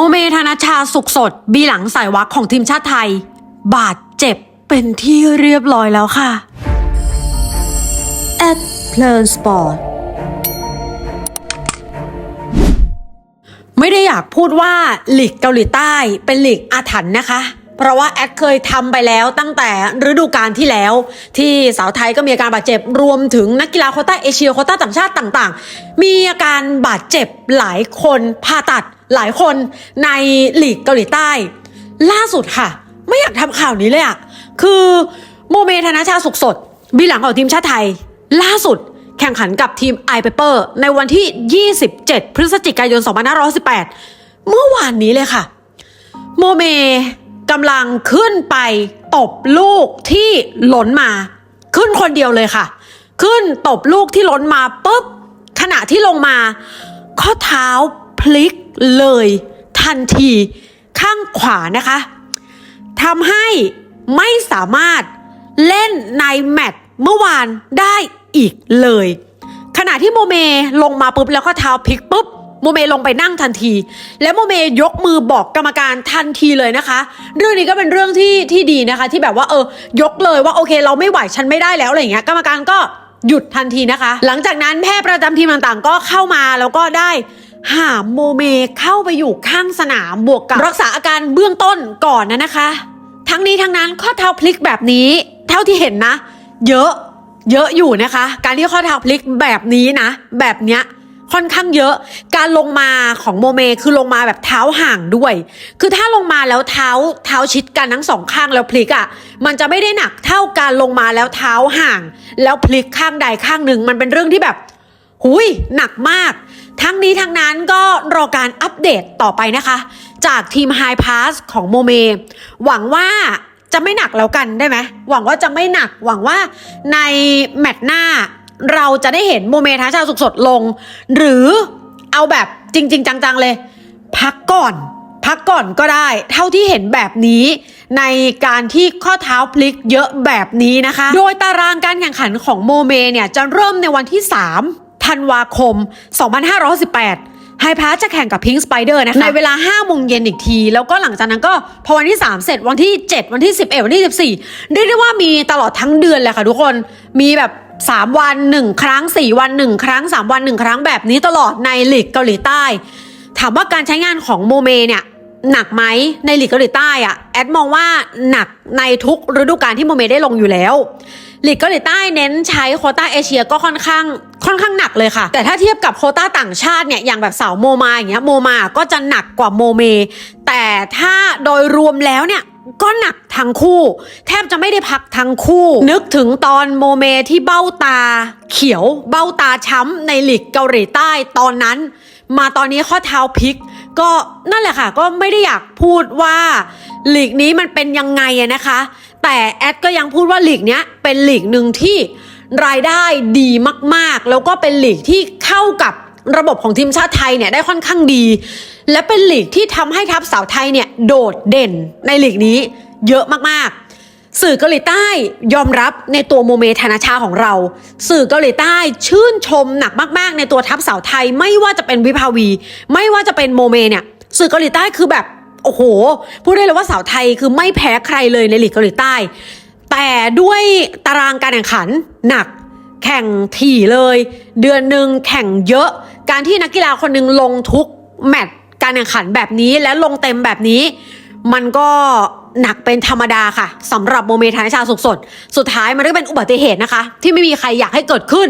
โมเมธนชชาสุขสด บีหลังสายวักของทีมชาติไทย บาดเจ็บเป็นที่เรียบร้อยแล้วค่ะ at เพลินสปอร์ตไม่ได้อยากพูดว่าหลีกเกาหลีใต้เป็นหลีกอาถรรพ์นะคะ เพราะว่าแอดเคยทำไปแล้วตั้งแต่ฤดูกาลที่แล้ว ที่สาวไทยก็มีอาการบาดเจ็บรวมถึงนักกีฬาโควต้าเอเชียโควต้าต่างชาติต่าง ๆ มีอาการบาดเจ็บหลายคนผ่าตัด หลายคนในหลีกเกาหลีใต้ ล่าสุดค่ะ ไม่อยากทำข่าวนี้เลยอะคือโมเมธนาชาสุขสด บีหลังของทีมชาติไทย ล่าสุดแข่งขันกับทีม i p a p e r ในวันที่ 27 พฤศจิกายน 2518 เมื่อวานนี้เลยค่ะ โมเมกำลังขึ้นไปตบลูกที่ล้นมา ขึ้นคนเดียวเลยค่ะ ขึ้นตบลูกที่ล้นมาปุ๊บขณะที่ลงมา ข้อเท้าพลิก เลยทันทีข้างขวานะคะทำให้ไม่สามารถเล่นในแมตช์เมื่อวานได้อีกเลย ขณะที่โมเมลงมาปุ๊บแล้วก็เท้าพลิกปุ๊บโมเมลงไปนั่งทันที แล้วโมเมยกมือบอกกรรมการทันทีเลยนะคะ เรื่องนี้ก็เป็นเรื่องที่ที่ดีนะคะ ที่แบบว่าเออยกเลยว่าโอเค เราไม่ไหวฉันไม่ได้แล้วอะไรอย่างเงี้ยกรรมการก็หยุดทันทีนะคะ หลังจากนั้นแพทย์ประจำทีมต่างๆ ก็เข้ามาแล้วก็ได้ หามโมเมเข้าไปอยู่ข้างสนามบวกกับรักษาอาการเบื้องต้นก่อนนะนะคะ ทั้งนี้ทั้งนั้นข้อเท้าพลิกแบบนี้ เท่าที่เห็นนะ เยอะเยอะอยู่นะคะ การที่ข้อเท้าพลิกแบบนี้นะ แบบเนี้ยค่อนข้างเยอะ การลงมาของโมเมคือลงมาแบบเท้าห่างด้วย คือถ้าลงมาแล้วเท้าเท้าชิดกันทั้งสองข้างแล้วพลิกอะ่ะ มันจะไม่ได้หนักเท่าการลงมาแล้วเท้าห่าง แล้วพลิกข้างใดข้างหนึ่ง มันเป็นเรื่องที่แบบ หุยหนักมาก ทั้งนี้ทั้งนั้นก็รอการอัปเดตต่อไปนะคะ จากทีม High Pass ของโมเม หวังว่าจะไม่หนักแล้วกันได้ไหม หวังว่าจะไม่หนัก หวังว่าในแมตช์หน้า เราจะได้เห็นโมเมท้าชาวสุกสดลง หรือเอาแบบจริง ๆ จัง ๆ เลย พักก่อน พักก่อนก็ได้ เท่าที่เห็นแบบนี้ ในการที่ข้อเท้าพลิกเยอะแบบนี้นะคะ โดยตารางการแข่งขันของโมเมเนี่ยจะเริ่มในวันที่ 3 ธันวาคม 2518ไฮพาสจะแข่งกับพิง k ์สไปเดอร์นะคะ ในเวลา5โมงเย็นอีกที แล้วก็หลังจากนั้นก็พอวันที่ 3 เสร็จวันที่ 7 วันที่ 11 วันที่ 14เรียกได้ว่ามีตลอดทั้งเดือนเลยค่ะทุกคนมีแบบ 3 วัน 1 ครั้ง 4 วัน 1 ครั้ง 3 วัน 1 ครั้งแบบนี้ตลอดในลีกเกาหลีใต้ ถามว่าการใช้งานของโมเมเนี่ย หนักไหมในหลีกเกาหลีใต้อะแอดมองว่าหนักในทุกฤดูกาลที่โมเมได้ลงอยู่แล้วหลีกเกาหลีใต้เน้นใช้โคต้าเอเชียก็ค่อนข้างค่อนข้างหนักเลยค่ะ แต่ถ้าเทียบกับโคต้าต่างชาติเนี่ยอย่างแบบสาวโมมาอย่างเงี้ยโมมาก็จะหนักกว่าโมเม แต่ถ้าโดยรวมแล้วเนี่ยก็หนักทั้งคู่ แทบจะไม่ได้พักทั้งคู่ นึกถึงตอนโมเมที่เบ้าตา เขียวเบ้าตาช้ำในหลีกเกาหลีใต้ตอนนั้น มาตอนนี้ข้อเท้าพลิก ก็นั่นแหละค่ะ ก็ไม่ได้อยากพูดว่าหลีกนี้มันเป็นยังไงนะคะ แต่แอดก็ยังพูดว่าหลีกเนี้ยเป็นหลีกหนึ่งที่รายได้ดีมากๆ แล้วก็เป็นหลีกที่เข้ากับระบบของทีมชาติไทยเนี่ยได้ค่อนข้างดี และเป็นหลีกที่ทำให้ทัพสาวไทยเนี่ยโดดเด่นในหลีกนี้เยอะมากๆ สื่อเกาหลีใต้ยอมรับในตัวโมเมธนาชาของเรา สื่อเกาหลีใต้ชื่นชมหนักมาก ๆ ในตัวทัพสาวไทยไม่ว่าจะเป็นวิภาวี ไม่ว่าจะเป็นโมเมเนี่ย สื่อเกาหลีใต้คือแบบโอ้โหพูดได้เลยว่าสาวไทยคือไม่แพ้ใครเลยในลีกเกาหลีใต้ แต่ด้วยตารางการแข่งขันหนักแข่งถี่เลย เดือนหนึ่งแข่งเยอะ การที่นักกีฬาคนหนึ่งลงทุกแมตช์การแข่งขันแบบนี้และลงเต็มแบบนี้ มันก็ หนักเป็นธรรมดาค่ะสำหรับโมเมธานิชาสุขสด สุดท้ายมันก็เป็นอุบัติเหตุนะคะ ที่ไม่มีใครอยากให้เกิดขึ้น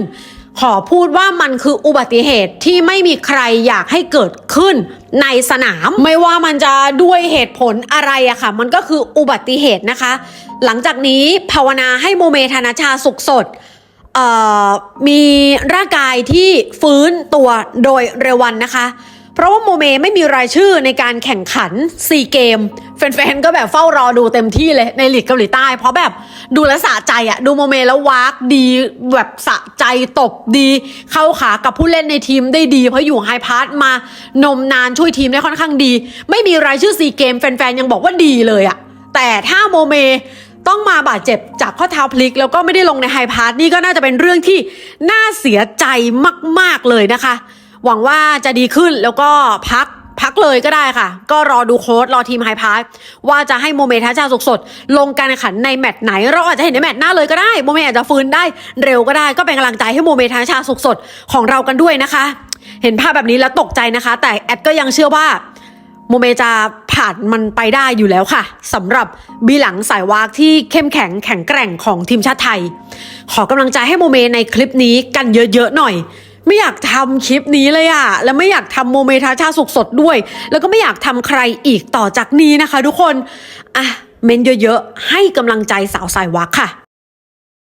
ขอพูดว่ามันคืออุบัติเหตุที่ไม่มีใครอยากให้เกิดขึ้นในสนาม ไม่ว่ามันจะด้วยเหตุผลอะไรอะค่ะ มันก็คืออุบัติเหตุนะคะ หลังจากนี้ภาวนาให้โมเมธานาชาสุขสดมีร่างกายที่ฟื้นตัวโดยเร็ววันนะคะ เพราะว่าโมเมไม่มีรายชื่อในการแข่งขัน4เกมแฟนๆ ก็แบบเฝ้ารอดูเต็มที่เลยในหลีกเกาหลีใต้ เพราะแบบดูแลสะใจอะดูโมเมแล้ววากดีแบบสะใจตบดี เข้าขากับผู้เล่นในทีมได้ดี เพราะอยู่ไฮพาร์ตมานมนานช่วยทีมได้ค่อนข้างดี ไม่มีรายชื่อ4เกมแฟนๆ ยังบอกว่าดีเลยอะแต่ถ้าโมเมต้องมาบาดเจ็บจากข้อเท้าพลิก แล้วก็ไม่ได้ลงในไฮพาร์ทนี่ก็น่าจะเป็นเรื่องที่น่าเสียใจมากๆเลยนะคะ หวังว่าจะดีขึ้นแล้วก็พักพักเลยก็ได้ค่ะ ก็รอดูโค้ดรอทีมไฮพาร์ว่าจะให้โมเมทัชชาสุกสด ลงการแข่งขันในแมตช์ไหน เราอาจจะเห็นในแมตช์หน้าเลยก็ได้โมเมอาจจะฟื้นได้เร็วก็ได้ ก็เป็นกำลังใจให้โมเมทัชชาสุกสดของเรากันด้วยนะคะ เห็นภาพแบบนี้แล้วตกใจนะคะ แต่แอดก็ยังเชื่อว่าโมเมจะผ่านมันไปได้อยู่แล้วค่ะสำหรับบีหลังสายวากที่เข้มแข็งแข็งแกร่งของทีมชาติไทย ขอกำลังใจให้โมเมในคลิปนี้กันเยอะๆหน่อย ไม่อยากทำคลิปนี้เลยอะแล้วไม่อยากทำโมเมทาชาสุกสดด้วย แล้วก็ไม่อยากทำใครอีกต่อจากนี้นะคะ ทุกคนอะเมนเยอะๆให้กำลังใจสาวสายวักค่ะ